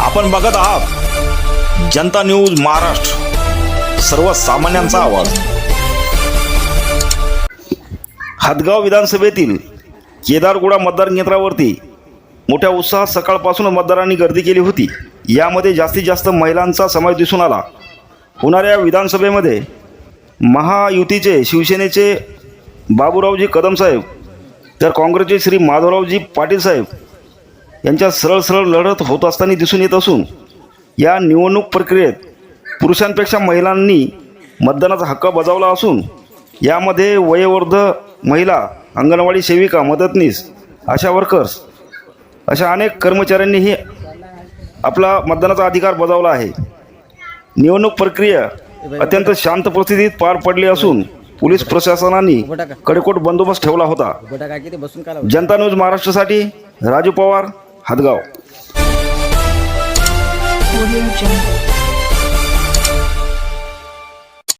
आपण बघत आहात. जनता न्यूज महाराष्ट्र. सर्वसामान्यांचा आवाज. हदगाव विधानसभेतील केदारगुडा मतदार केंद्रावरती मोठ्या उत्साहात सकाळपासून मतदारांनी गर्दी केली होती. यामध्ये जास्तीत जास्त महिलांचा समावेश दिसून आला. होणाऱ्या विधानसभेमध्ये महायुतीचे शिवसेनेचे बाबूरावजी कदम साहेब तर काँग्रेसचे श्री माधवरावजी पाटील साहेब यांच्या सरळ सरळ लढत होत असताना दिसून येत असून या निवडणूक प्रक्रियेत पुरुषांपेक्षा महिलांनी मतदानाचा हक्क बजावला असून यामध्ये वयोवृद्ध महिला अंगणवाडी सेविका मदतनीस आशा वर्कर्स अशा अनेक कर्मचाऱ्यांनीही आपला मतदानाचा अधिकार बजावला आहे. निवडणूक प्रक्रिया अत्यंत शांत परिस्थितीत पार पडली असून पोलीस प्रशासनाने कडेकोट बंदोबस्त ठेवला होता. जनता न्यूज महाराष्ट्रासाठी Raju Pawar. How to go? Audio Jungle.